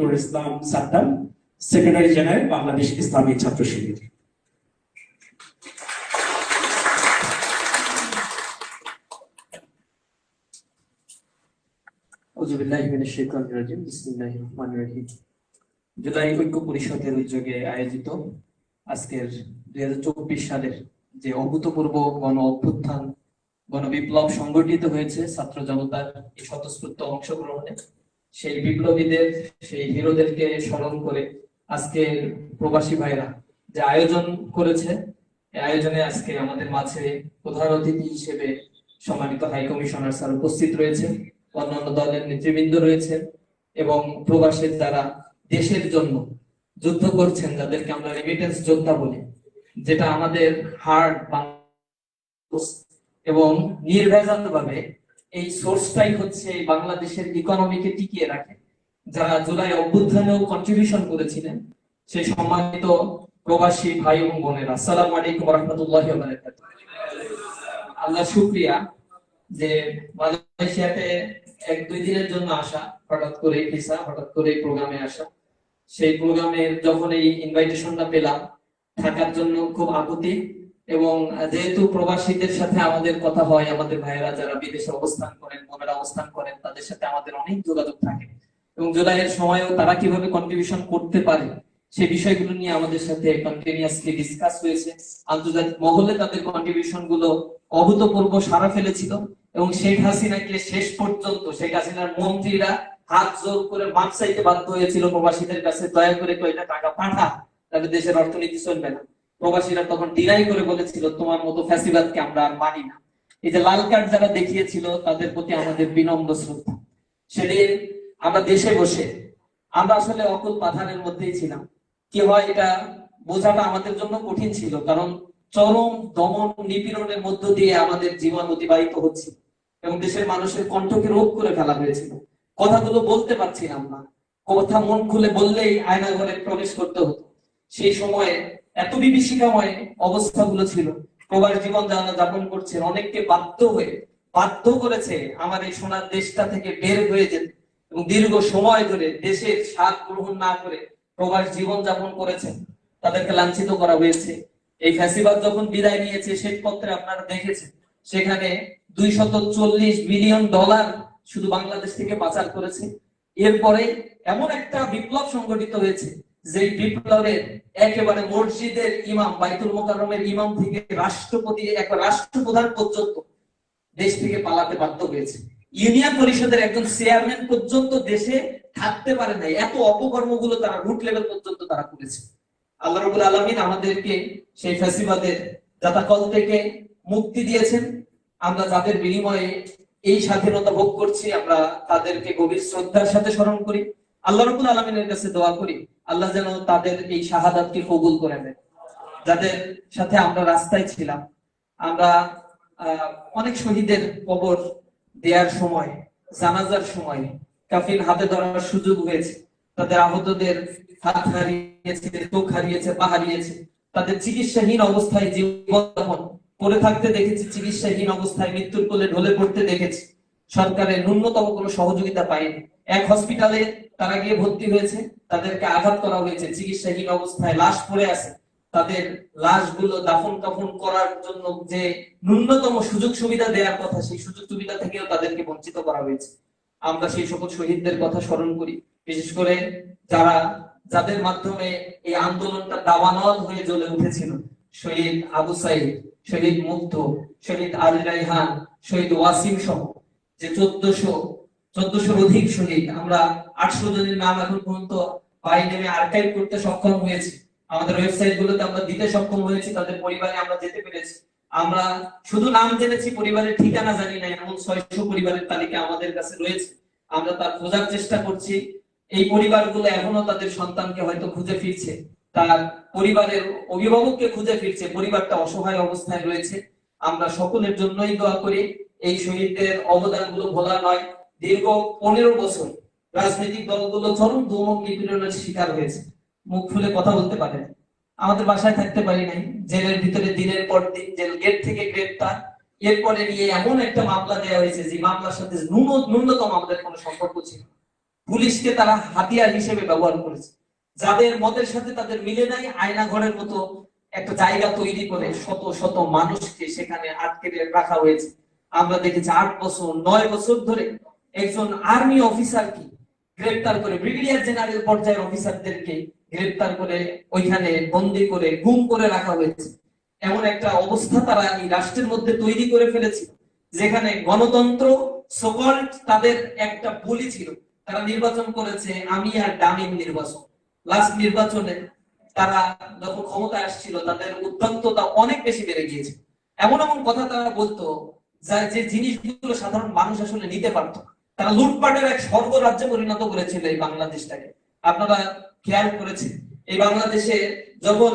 Nurul Islam Saddam, secretary general, Bangladesh Islami Chhatra Rahim. July ঐক্য পরিষদের উদ্যোগে আয়োজিত আজকের দুই হাজার চব্বিশ সালের যে অভূতপূর্ব গণ অভ্যুত্থান গণ বিপ্লব সংগঠিত হয়েছে ছাত্র জনতার এই স্বতঃস্ফূর্ত অংশগ্রহণে। সেই বিপ্লবীদের, সেই হিরোদেরকে স্মরণ করে আজকে প্রবাসী ভাইরা যে আয়োজন করেছে আয়োজনে আজকে আমাদের মাঝে প্রধান অতিথি হিসেবে সম্মানিত হাই কমিশনার স্যার উপস্থিত রয়েছে অন্যান্য দলের নেতৃবৃন্দ রয়েছে এবং প্রবাসের যারা দেশের জন্য যুদ্ধ করছেন যাদেরকে আমরা রেমিটেন্স যোদ্ধা বলি, যেটা আমাদের হার্ট এবং নির্ভেজাল ভাবে এই সোর্সটাই হচ্ছে বাংলাদেশের ইকোনমিকে টিকিয়ে রাখে। যারা জুলাই অভ্যুত্থানেও কন্ট্রিবিউশন করেছিলেন, সেই সম্মানিত প্রবাসী ভাই এবং বোনেরা, আসসালামু আলাইকুম রহমতুল্লাহ আল্লাহ শুক্রিয়া যে মালয়েশিয়াতে এক দুই দিনের জন্য আসা, হঠাৎ করে ভিসা, হঠাৎ করে প্রোগ্রামে আসা। সেই প্রোগ্রামের যখন এই ইনভাইটেশনটা পেলাম, থাকার জন্য খুব আকুতি। এবং যেহেতু প্রবাসীদের সাথে আমাদের কথা হয়, আমাদের ভাইয়েরা যারা বিদেশে অবস্থান করেন, বোনেরা অবস্থান করেন, তাদের সাথে আমাদের অনেক যোগাযোগ থাকে। এবং জুলাইয়ের সময়ও তারা কীভাবে কন্ট্রিবিউশন করতে পারে সেই বিষয়গুলো নিয়ে আমাদের সাথে কন্টিনিউয়াসলি ডিসকাস হয়েছে। আন্তর্জাতিক মহলে তাদের কন্ট্রিবিউশনগুলো অভূতপূর্ব সারা ফেলেছিল এবং শেখ হাসিনাকে শেষ পর্যন্ত, শেখ হাসিনার মন্ত্রীরা হাত জোর করে মাপ চাইতে বাধ্য হয়েছিল প্রবাসীদের কাছে, দয়া করে কয়টা টাকা পাঠা, তাহলে দেশের অর্থনীতি চলবে না। প্রবাসীরা তখন ডিনাই করে বলেছিল, তোমার মতো ফ্যাসিবাদকে আমরা আর মানি না। এই যে লাল কার্ড যারা দেখিয়েছিল, তাদের প্রতি আমাদের বিনম্র শ্রদ্ধা। সেদিন আমরা দেশে বসে, আমরা আসলে অকুল পাথানের মধ্যেই ছিলাম। কি হয়, এটা বোঝাটা আমাদের জন্য কঠিন ছিল, কারণ চরম দমন নিপীড়নের মধ্য দিয়ে আমাদের জীবন অতিবাহিত হচ্ছে এবং দেশের মানুষের কণ্ঠকে রোধ করে ফেলা হয়েছিল। কথাগুলো বলতে পারছিলাম না। কথা মন খুলে বললেই আয়না ঘরে প্রবেশ করতে হতো। সেই সময়ে এত বিভীষিকাময় অবস্থাগুলো ছিল। প্রবাস জীবন যাপন করছে। অনেককে বাধ্য হয়ে বাধ্য করেছে আমার এই সোনার দেশটা থেকে বের হয়ে যেতে। এবং দীর্ঘ সময় ধরে দেশের স্বাদ গ্রহণ না করে প্রবাস জীবন যাপন করেছেন তাদেরকে লাঞ্ছিত করা হয়েছে। এই ফ্যাসিবাদ যখন বিদায় নিয়েছে, শ্বেতপত্রে আপনারা দেখেছেন, সেখানে দুইশত চল্লিশ বিলিয়ন ডলার শুধু বাংলাদেশ থেকে পাচার করেছে। এরপরে এমন একটা বিপ্লব সংগঠিত হয়েছে যে বিপ্লবের একেবারে মসজিদের ইমাম, বাইতুল মোকাররমের ইমাম থেকে রাষ্ট্রপতি এক রাষ্ট্রপ্রধান পর্যন্ত দেশ থেকে পালাতে বাধ্য হয়েছে। ইউনিয়ন পরিষদের একজন চেয়ারম্যান পর্যন্ত দেশে থাকতে পারে নাই। এত অপকর্মগুলো তারা রুট লেভেল পর্যন্ত তারা করেছে। আল্লাহ রবুল আলমিন আমাদেরকে সেই ফ্যাসিবাদের জাতাকল থেকে মুক্তি দিয়েছেন। আমরা যাদের বিনিময়ে এই স্বাধীনতা ভোগ করছি, আমরা তাদেরকে গভীর শ্রদ্ধার সাথে স্মরণ করি। আল্লাহ রবুল আলমিনের কাছে দোয়া করি। আল্লাহ যেন তাদের এই শাহাদাতকে কবুল করে নেন যাদের সাথে আমরা রাস্তায় ছিলাম, আমরা অনেক শহীদের কবর দেওয়ার সময়, জানাজার সময় কাফিন হাতে ধরার সুযোগ হয়েছে। তাদের আহতদের হাত হারিয়েছে, চোখ হারিয়েছে, পা হারিয়েছে। তাদের চিকিৎসাহীন অবস্থায় জীবনযাপন করে থাকতে দেখেছি, চিকিৎসাহীন অবস্থায় মৃত্যুর কোলে ঢলে পড়তে দেখেছি। সরকারের ন্যূনতম কোনো সহযোগিতা পায়নি এক হসপিটালে তারা গিয়ে ভর্তি হয়েছে, তাদেরকে আঘাত করা হয়েছে, চিকিৎসাহীন অবস্থায় লাশ পড়ে আছে। তাদের লাশগুলো দাফন কাফন করার জন্য যে ন্যূনতম সুযোগ সুবিধা দেওয়ার কথা, সেই সুযোগ সুবিধা থেকেও তাদেরকে বঞ্চিত করা হয়েছে। আমরা সেই সকল শহীদদের কথা স্মরণ করি। বিশেষ করে যারা, যাদের মাধ্যমে এই আন্দোলনটা দাবানল হয়ে জ্বলে উঠেছিল। শহীদ আবু সাইদ, শহীদ মুগ্ধ শহীদ আলী রাইহান শহীদ ওয়াসিম সহ যে চোদ্দশো চোদ্দশোর অধিক শহীদ। আমরা আটশো জনের নাম এখন পর্যন্ত আর্কাইভ করতে সক্ষম হয়েছি। আমাদের ওয়েবসাইট গুলোতে আমরা দিতে সক্ষম হয়েছি, তাদের পরিবারে আমরা যেতে পেরেছি। আমরা শুধু নাম জেনেছি, পরিবারের ঠিকানা জানি না, এমন ছয়শো পরিবারের তালিকা আমাদের কাছে রয়েছে। আমরা তার খোঁজার চেষ্টা করছি। এই পরিবারগুলো এখনও তাদের সন্তানকে হয়তো খুঁজে ফিরছে। তার পরিবারের অভিভাবককে খুঁজে ফিরছে। পরিবারটা অসহায় অবস্থায় রয়েছে। আমরা সকলের জন্যই দোয়া করি, এই শহীদদের অবদানগুলো ভোলা নয়। দীর্ঘ পনেরো বছর রাজনৈতিক দলগুলো চরম দমক নিপীড়নের শিকার হয়েছে। মুখ খুলে কথা বলতে পারে আমাদের বাসায় থাকতে পারি নাই। জেলের ভিতরে দিনের পর দিন জেল গেট থেকে গ্রেপ্তার। এরপরে নিয়ে এমন একটা মামলা দেওয়া হয়েছে, যে মামলার সাথে ন্যূনতম আমাদের কোনো সম্পর্ক ছিল পুলিশকে তারা হাতিয়ার হিসেবে ব্যবহার করেছে। যাদের মতের সাথে তাদের মিলে নাই আয়না ঘরের মতো একটা জায়গা তৈরি করে শত শত মানুষকে সেখানে আটকে রাখা হয়েছে। আমরা দেখেছি আট বছর, নয় বছর ধরে একজন আর্মি অফিসারকে গ্রেপ্তার করে, ব্রিগেডিয়ার জেনারেল পর্যায়ের অফিসারদেরকে গ্রেপ্তার করে ওইখানে বন্দি করে, গুম করে রাখা হয়েছে। এমন একটা অবস্থা তারা এই রাষ্ট্রের মধ্যে তৈরি করে ফেলেছিল, যেখানে গণতন্ত্র সকল তাদের একটা বলি ছিল। তারা নির্বাচন করেছে, আমি আর ডামিন নির্বাচন। লাস্ট নির্বাচনে তারা যখন ক্ষমতায় আসছিল, তাদের উদ্যন্ততা অনেক বেশি বেড়ে গিয়েছে। এমন এমন কথা তারা বলতো, যা- যে জিনিসগুলো সাধারণ মানুষ আসলে নিতে পারতো। তারা লুটপাটের এক স্বর্গরাজ্যে পরিণত করেছিল এই বাংলাদেশটাকে। আপনারা খেয়াল করেছেন, এই বাংলাদেশে যখন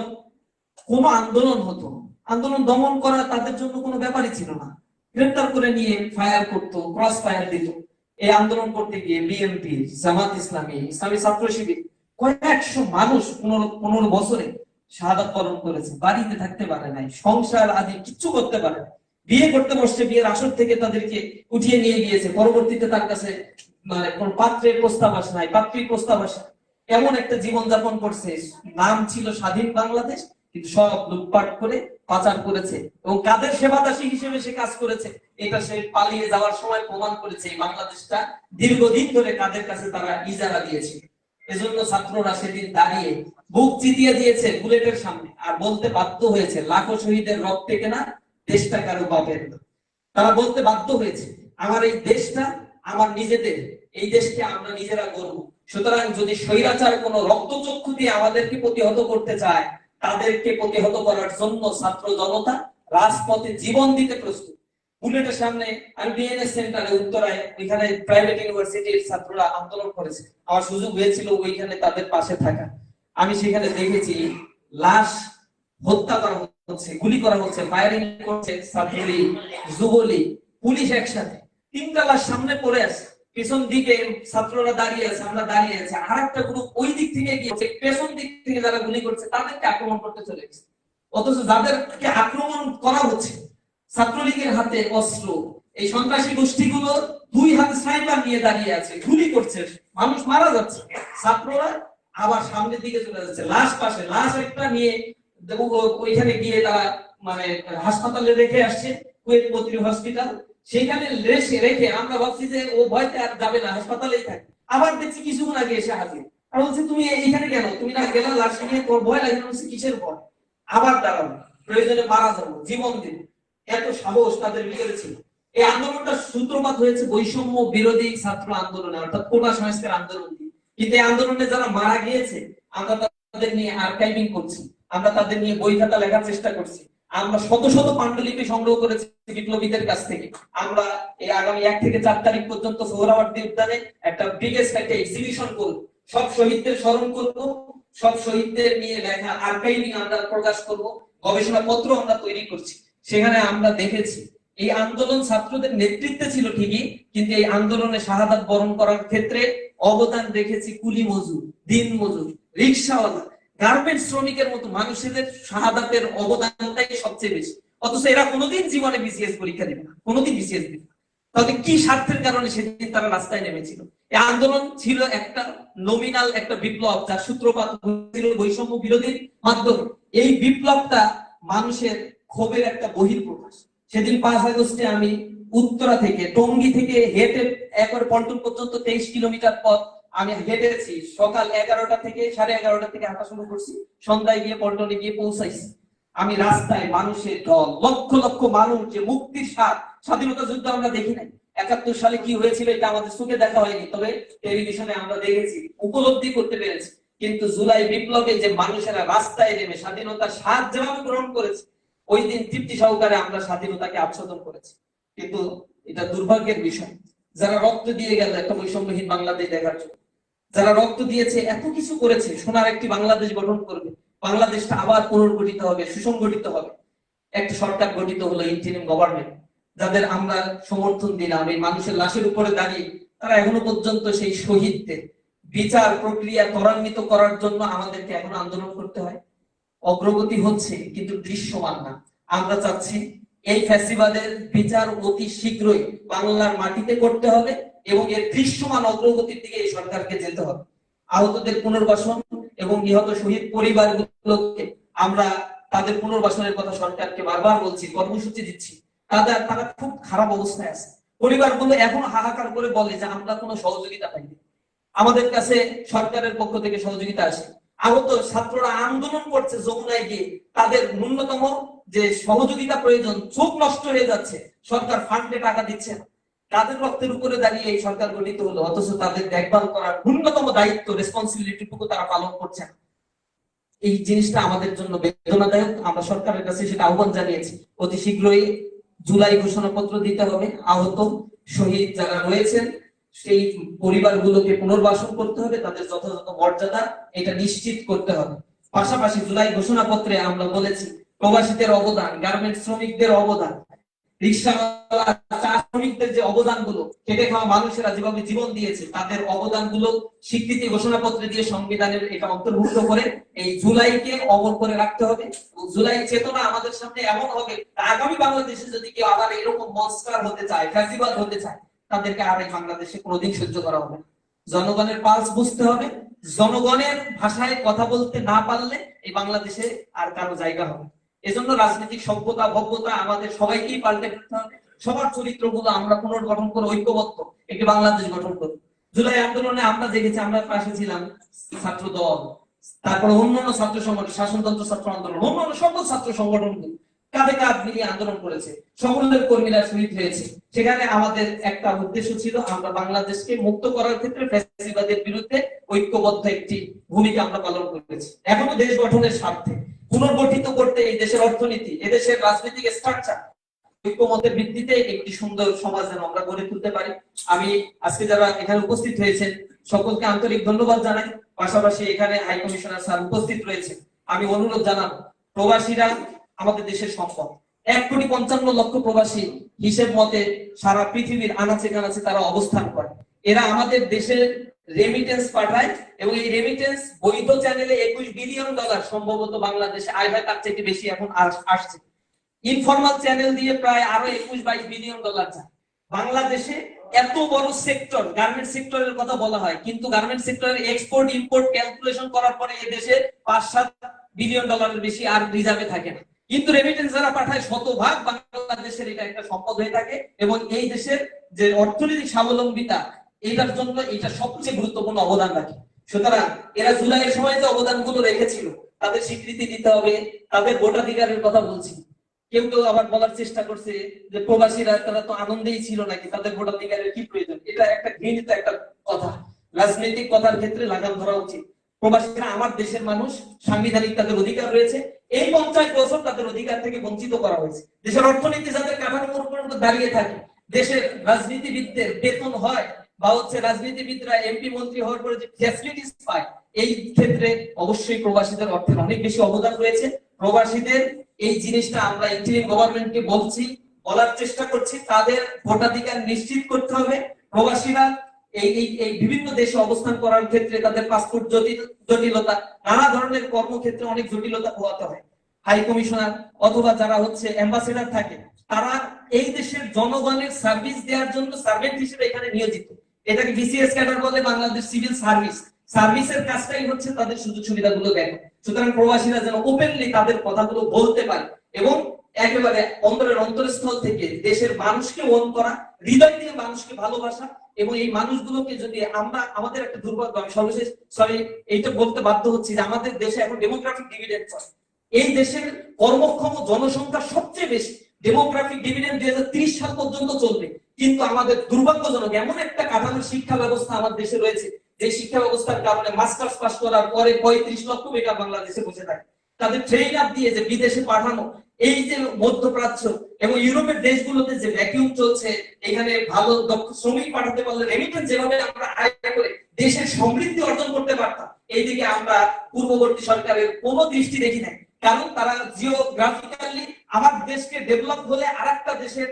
কোনো আন্দোলন হতো, আন্দোলন দমন করা তাদের জন্য কোনো ব্যাপারই ছিল না। গ্রেপ্তার করে নিয়ে ফায়ার করতো, ক্রস ফায়ার দিত। এই আন্দোলন করতে গিয়ে বিএনপি জামাত ইসলামী ইসলামী ছাত্র শিবির কয়েকশো মানুষ পনেরো পনেরো বছরে শাহাদাত পালন করেছে, বাড়িতে থাকতে পারে নাই, সংসার আদি কিচ্ছু করতে পারে না। বিয়ে করতে বসছে, বিয়ের আসর থেকে তাদেরকে উঠিয়ে নিয়ে গিয়েছে। পরবর্তীতে তার কাছে মানে কোন পাত্রের প্রস্তাব আসে নাই, পাত্রীর প্রস্তাব আসে এমন একটা জীবন যাপন করছে। নাম ছিল স্বাধীন বাংলাদেশ, কিন্তু সব লুটপাট করে পাচার করেছে এবং কাদের সেবাদাসী হিসেবে সে কাজ করেছে, এটা সে পালিয়ে যাওয়ার সময় প্রমাণ করেছে। এই বাংলাদেশটা দীর্ঘদিন ধরে কাদের কাছে তারা ইজারা দিয়েছে। এজন্য ছাত্ররা সেদিন দাঁড়িয়ে বুক চিতিয়ে দিয়েছে বুলেটের সামনে। আর বলতে বাধ্য হয়েছে, লাখো শহীদের রক্তে কেনা দেশটা কারও বাপের না। তারা বলতে বাধ্য হয়েছে, আমার এই দেশটা আমার নিজেদের, এই দেশকে আমরা নিজেরা গর্ব সুতরাং যদি স্বৈরাচার কোনো রক্তচক্ষু দিয়ে আমাদেরকে প্রতিহত করতে চায়, তাদেরকে প্রতিহত করার জন্য ছাত্র জনতা রাজপথে জীবন দিতে প্রস্তুত। বুলেটের সামনে আমি বিএনএস সেন্টারে, উত্তরায়, ওইখানে প্রাইভেট ইউনিভার্সিটির ছাত্ররা আন্দোলন করেছে। আমার সুযোগ হয়েছিল ওইখানে তাদের পাশে থাকা। আমি সেখানে দেখেছি, লাশ হত্যা করা হচ্ছে গুলি করা হচ্ছে ফায়ারিং করছে ছাত্রলীগ যুবলীগ পুলিশ একসাথে। তিনটা লাশ সামনে পড়ে আছে, পেছন দিকে ছাত্ররা দাঁড়িয়ে আছে, আমরা দাঁড়িয়ে আছে। আর একটা গ্রুপ ওই দিক থেকে গিয়েছে পেছন দিক থেকে যারা গুলি করছে, তাদেরকে আক্রমণ করতে চলে গেছে। অথচ যাদেরকে আক্রমণ করা হচ্ছে, ছাত্রলীগের হাতে অস্ত্র, এই সন্ত্রাসী গোষ্ঠীগুলো দুই হাতে স্নাইপার নিয়ে দাঁড়িয়ে আছে, গুলি করছে, মানুষ মারা যাচ্ছে। ছাত্ররা আবার সামনের দিকে চলে যাচ্ছে, লাশ পাশে, লাশ একটা নিয়ে ওইখানে গিয়ে তারা মানে হাসপাতালে রেখে আসছে কুয়েত মন্ত্রী হসপিটাল সেখানে রেখে আমরা ভাবছি যে ও ভয়তে আর যাবে না হাসপাতালেই থাকে আবার দেখছি কিছুক্ষণ আগে এসে হাজির। আর বলছে তুমি এইখানে কেন? তুমি না গেলে লাশ নিয়ে তোর ভয় লাগে বলছি, কিসের ভয়? আবার দাঁড়াবো প্রয়োজনে মারা যাব। জীবন দিন। এত সাহস তাদের ভিতরে ছিল। এই আন্দোলনটা সূত্রপাত হয়েছে বৈষম্য বিরোধী ছাত্র আন্দোলনে অর্থাৎ কোটা সংস্কার আন্দোলন কিন্তু এই আন্দোলনে যারা মারা গিয়েছে আমরা তাদের নিয়ে আর্কাইভিং করছি। আমরা তাদের নিয়ে বই খাতা লেখার চেষ্টা করছি। আমরা শত শত পাণ্ডুলিপি সংগ্রহ করেছি বিপ্লবীদের কাছ থেকে। আমরা এই আগামী এক থেকে চার তারিখ পর্যন্ত সোহরাওয়ার্দী উদ্যানে একটা বিগেস্ট একটা এক্সিবিশন করব। সব শহীদদের স্মরণ করব। সব শহীদদের নিয়ে লেখা আর্কাইভিং আমরা প্রকাশ করব। গবেষণা পত্র আমরা তৈরি করছি। সেখানে আমরা দেখেছি, এই আন্দোলন ছাত্রদের নেতৃত্বে ছিল ঠিকই, কিন্তু এই আন্দোলনে শাহাদাত বরণ করার ক্ষেত্রে অবদান রেখেছি কুলি মজুর, দিন মজুর, রিক্সাওয়ালা গার্মেন্ট শ্রমিকের মতো মানুষের শাহাদাতের অবদানটাই সবচেয়ে বেশি। অথচ এরা কোনোদিন জীবনে বিসিএস পরীক্ষা দিবে না, কোনোদিন বিসিএস দিবে তাহলে কি স্বার্থের কারণে সেদিন তারা রাস্তায় নেমেছিল? এই আন্দোলন ছিল একটা নমিনাল একটা বিপ্লব, যার সূত্রপাত হয়েছিল বৈষম্য বিরোধীর মাধ্যমে। এই বিপ্লবটা মানুষের ক্ষোভের একটা বহিঃপ্রকাশ। সেদিন পাঁচ আগস্টে আমি উত্তরা থেকে, টঙ্গি থেকে হেঁটে একবার পল্টন পর্যন্ত তেইশ কিলোমিটার পথ আমি হেঁটেছি, সকাল এগারোটা থেকে, সাড়ে এগারোটা থেকে হাঁটা শুরু করছি। সন্ধ্যায় গিয়ে পল্টনে গিয়ে পৌঁছাইছি। আমি রাস্তায় মানুষের দল, লক্ষ লক্ষ মানুষ, যে মুক্তির স্বাদ, স্বাধীনতা যুদ্ধ আমরা দেখি নাই। একাত্তর সালে কি হয়েছিল এটা আমাদের চোখে দেখা হয়নি, তবে টেলিভিশনে আমরা দেখেছি, উপলব্ধি করতে পেরেছি। কিন্তু জুলাই বিপ্লবে যে মানুষেরা রাস্তায় নেমে স্বাধীনতার স্বাদ যেভাবে গ্রহণ করেছে, ওই দিন তৃপ্তি সহকারে আমরা স্বাধীনতাকে আচ্ছাদন করেছি। কিন্তু এটা দুর্ভাগ্যের বিষয়। যারা রক্ত দিয়ে গেল একটা বৈষম্যহীন বাংলাদেশ দেখার জন্য। যারা রক্ত দিয়েছে, এত কিছু করেছে, সোনার একটি বাংলাদেশ গঠন করবে। বাংলাদেশটা আবার পুনর্গঠিত হবে, সুসংগঠিত হবে। একটা সরকার গঠিত হলো ইন্টারিম গভর্নমেন্ট যাদের আমরা সমর্থন দিলাম, এই মানুষের লাশের উপরে দাঁড়িয়ে, তারা এখনও পর্যন্ত সেই শহীদদের বিচার প্রক্রিয়া ত্বরান্বিত করার জন্য আমাদেরকে এখন আন্দোলন করতে হয়। অগ্রগতি হচ্ছে, কিন্তু দৃশ্যমান না। আমরা চাচ্ছি এই ফ্যাসিবাদের বিচার অতি শীঘ্রই বাংলার মাটিতে করতে হবে। এবং এর দৃশ্যমান অগ্রগতির দিকে এই সরকারকে যেতে হবে। আহতদের পুনর্বাসন এবং নিহত শহীদ পরিবারগুলোকে আমরা তাদের পুনর্বাসনের কথা সরকারকে বারবার বলছি, কর্মসূচি দিচ্ছি। তাদের তারা খুব খারাপ অবস্থায় আছে। পরিবারগুলো এখন হাহাকার করে বলে যে আমরা কোনো সহযোগিতা পাইনি। আমাদের কাছে সরকারের পক্ষ থেকে সহযোগিতা আসে। আহত ছাত্ররা আন্দোলন করছে যমুনায় গিয়ে। তাদের ন্যূনতম যে সহযোগিতা প্রয়োজন, চোখ নষ্ট হয়ে যাচ্ছে। সরকার ফান্ডে টাকা দিচ্ছে না। তাদের রক্তের উপরে দাঁড়িয়ে এই সরকার গঠিত হলো, অথচ তাদের দেখভাল করার ন্যূনতম দায়িত্ব রেসপন্সিবিলিটিটুকু তারা পালন করছে না। এই জিনিসটা আমাদের জন্য বেদনাদায়ক। আমরা সরকারের কাছে সেটা আহ্বান জানিয়েছি। অতি শীঘ্রই জুলাই ঘোষণাপত্র দিতে হবে। আহত, শহীদ যারা রয়েছেন, সেই পরিবারগুলোকে পুনর্বাসন করতে হবে। তাদের যথাযথ মর্যাদা, এটা নিশ্চিত করতে হবে। পাশাপাশি জুলাই ঘোষণাপত্রে আমরা বলেছি, প্রবাসীদের অবদান গার্মেন্টস শ্রমিকদের অবদান, রিক্সাওয়ালা শ্রমিকদের যে অবদানগুলো, খেটে খাওয়া মানুষেরা যেভাবে জীবন দিয়েছে, তাদের অবদানগুলো স্বীকৃতি ঘোষণাপত্রে দিয়ে সংবিধানের এটা অন্তর্ভুক্ত করে এই জুলাইকে অমর করে রাখতে হবে। জুলাই চেতনা আমাদের সামনে এমন হবে, আগামী বাংলাদেশে যদি কেউ আবার এরকম মনস্কার হতে চায়, ফ্যাসিবাদ হতে চায়, তাদেরকে আর এই বাংলাদেশে কোনোদিন সহ্য করা হবে জনগণের পালস বুঝতে হবে, জনগণের ভাষায় কথা বলতে না পারলে এই বাংলাদেশে আর কারও জায়গা হবে এজন্য রাজনৈতিক সভ্যতা, ভব্যতা আমাদের সবাইকেই পাল্টে ফেলতে হবে। সবার চরিত্রগুলো আমরা পুনর্গঠন করে ঐক্যবদ্ধ, একটি বাংলাদেশ গঠন করব জুলাই আন্দোলনে আমরা দেখেছি আমরা পাশে ছিলাম ছাত্র দল তারপরে অন্যান্য ছাত্র সংগঠন, শাসনতন্ত্র ছাত্র আন্দোলন, অন্যান্য সকল ছাত্র সংগঠনগুলো কাঁধে কাঁধ মিলিয়ে আন্দোলন করেছে। সকলের কর্মীরা শহীদ হয়েছে। সেখানে আমাদের একটা উদ্দেশ্য ছিল আমরা বাংলাদেশকে মুক্ত করার ক্ষেত্রে ফ্যাসিবাদের বিরুদ্ধে ঐক্যবদ্ধ একটি ভূমিকা আমরা পালন করেছি। এখনও দেশ গঠনের স্বার্থে। পুনর্গঠিত করতে এই দেশের অর্থনীতি, এদেশের রাজনৈতিক স্ট্রাকচার ঐক্যমতের ভিত্তিতে একটি সুন্দর সমাজ যেন আমরা গড়ে তুলতে পারি। আমি আজকে যারা এখানে উপস্থিত হয়েছেন, সকলকে আন্তরিক ধন্যবাদ জানাই। পাশাপাশি এখানে হাই কমিশনার স্যার উপস্থিত রয়েছে আমি অনুরোধ জানাব, প্রবাসীরা আমাদের দেশের সম্পদ। এক কোটি পঞ্চান্ন লক্ষ প্রবাসী হিসেব মতে সারা পৃথিবীর আনাচে কানাচে তারা অবস্থান করে। এরা আমাদের দেশের রেমিটেন্স পাঠায় এবং এই রেমিটেন্স বৈধ চ্যানেলে একুশ বিলিয়ন ডলার সম্ভবত বাংলাদেশে আয় হয়, তার থেকে বেশি এখন আসছে। ইনফরমাল চ্যানেল দিয়ে প্রায় আরও একুশ বাইশ বিলিয়ন ডলার যায় বাংলাদেশে এত বড় সেক্টর গার্মেন্ট সেক্টরের কথা বলা হয়, কিন্তু গার্মেন্ট সেক্টরের এক্সপোর্ট ইম্পোর্ট ক্যালকুলেশন করার পরে এই দেশে পাঁচ সাত বিলিয়ন ডলারের বেশি আর রিজার্ভে থাকে না। কিন্তু রেমিটেন্স যারা পাঠায়, শতভাগ বাংলাদেশের এটা একটা সম্পদ হয়ে থাকে এবং এই দেশের যে অর্থনৈতিক স্বাবলম্বিতা এটার জন্য এটা সবচেয়ে গুরুত্বপূর্ণ অবদান রাখে। সুতরাং এরা জুলাইয়ের সময় যে অবদানগুলো রেখেছিল, তাদের স্বীকৃতি দিতে হবে, তাদের ভোটাধিকারের কথা বলছি। কেউ আবার বলার চেষ্টা করছে যে প্রবাসীরা, তারা তো আনন্দেই ছিল নাকি? তাদের ভোটাধিকারের কি প্রয়োজন? এটা একটা ঘৃণিত একটা কথা। রাজনৈতিক কথার ক্ষেত্রে লাগাম ধরা উচিত। প্রবাসীরা আমার দেশের মানুষ, সাংবিধানিক তাদের অধিকার রয়েছে। এই পঞ্চাশ বছর তাদের অধিকার থেকে বঞ্চিত করা হয়েছে। দেশের অর্থনীতি যাদের কাঠামোর উপর দাঁড়িয়ে থাকে, দেশের রাজনীতিবিদদের বেতন হয় বা হচ্ছে রাজনীতিবিদরা এমপি মন্ত্রী হওয়ার পরে যে ফ্যাসিলিটিস পায়, এই ক্ষেত্রে অবশ্যই প্রবাসীদের অর্থের অনেক বেশি অবদান রয়েছে। প্রবাসীদের এই জিনিসটা আমরা ইন্টারিম গভর্নমেন্টকে বলছি, বলার চেষ্টা করছি, তাদের ভোটাধিকার নিশ্চিত করতে হবে। প্রবাসীরা এই এই বিভিন্ন দেশে অবস্থান করার ক্ষেত্রে তাদের পাসপোর্ট জটিল, জটিলতা, নানা ধরনের কর্মক্ষেত্রে অনেক জটিলতা পোহাতে হয়। হাই কমিশনার অথবা যারা হচ্ছে অ্যাম্বাসেডার থাকে, তারা এই দেশের জনগণের সার্ভিস দেওয়ার জন্য সার্ভেন্ট হিসেবে এখানে নিয়োজিত। এটাকে বিসিএস ক্যাডার বলে বাংলাদেশ সিভিল সার্ভিস। সার্ভিসের কাজটাই হচ্ছে তাদের সুযোগ সুবিধাগুলো দেখো। সুতরাং প্রবাসীরা যেন ওপেনলি তাদের কথাগুলো বলতে পারে এবং একেবারে অন্তরের অন্তরস্থল থেকে দেশের মানুষকে ওন করা, হৃদয় দিয়ে মানুষকে ভালোবাসা এবং এই মানুষগুলোকে যদি আমরা, আমাদের একটা দুর্ভাগ্য, আমি সর্বশেষ সরি এইটা বলতে বাধ্য হচ্ছি যে আমাদের দেশে এখন ডেমোগ্রাফিক চলে এই দেশের কর্মক্ষম জনসংখ্যা সবচেয়ে বেশি ডেমোগ্রাফিক ডিভিডেন্ড দুই হাজার সাল পর্যন্ত চলবে। কিন্তু আমাদের দুর্ভাগ্যজনক এমন একটা কাঠামোর শিক্ষা ব্যবস্থা আমার দেশে রয়েছে যে শিক্ষা ব্যবস্থার কারণে মাস্টার্স পাস করার পরে পঁয়ত্রিশ লক্ষ বেকার বাংলাদেশে বসে থাকে। তাদের ট্রেন আপ দিয়ে যে বিদেশে পাঠানো, এই যে মধ্যপ্রাচ্য এবং ইউরোপের দেশগুলোতে যে ভ্যাকিউম চলছে, এখানে ভালো দক্ষ শ্রমিক পাঠাতে পারলে রেমিটেন্স যেভাবে আমরা আয় করে দেশের সমৃদ্ধি অর্জন করতে পারতাম, এইদিকে আমরা পূর্ববর্তী সরকারের কোনো দৃষ্টি দেখি নাই। কারণ তারা জিওগ্রাফিক্যালি আমার দেশকে ডেভেলপ হলে আর দেশের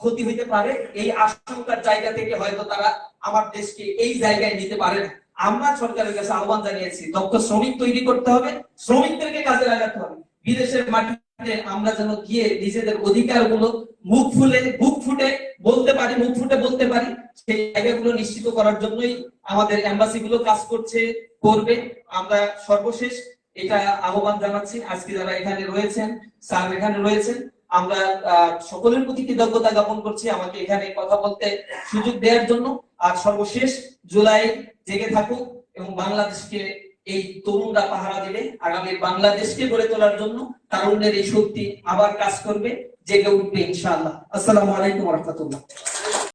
ক্ষতি হইতে পারে, এই আশঙ্কার জায়গা থেকে হয়তো তারা আমার দেশকে এই জায়গায় নিতে পারে না। আমরা সরকারের কাছে আহ্বান জানিয়েছি, দক্ষ শ্রমিক তৈরি করতে হবে, শ্রমিকদেরকে কাজে লাগাতে হবে। বিদেশের মাটি আমরা যেন গিয়ে নিজেদের অধিকারগুলো মুখ ফুলে বুক ফুটে বলতে পারি, মুখ ফুটে বলতে পারি, সেই জায়গাগুলো নিশ্চিত করার জন্যই আমাদের এম্বাসি গুলো কাজ করছে, করবে। আমরা সর্বশেষ এটা আহ্বান জানাচ্ছি। আজকে যারা এখানে রয়েছেন, স্যার এখানে রয়েছেন আমরা সকলের প্রতি কৃতজ্ঞতা জ্ঞাপন করছি আমাকে এখানে কথা বলতে সুযোগ দেওয়ার জন্য। আর সর্বশেষ জুলাই জেগে থাকুক এবং বাংলাদেশকে এই তরুণরা পাহারা দিবে। আগামী বাংলাদেশকে গড়ে তোলার জন্য তারুণ্যের এই শক্তি আবার কাজ করবে, জেগে উঠবে ইনশাআল্লাহ। আসসালামু আলাইকুম রহমতুল্লাহ।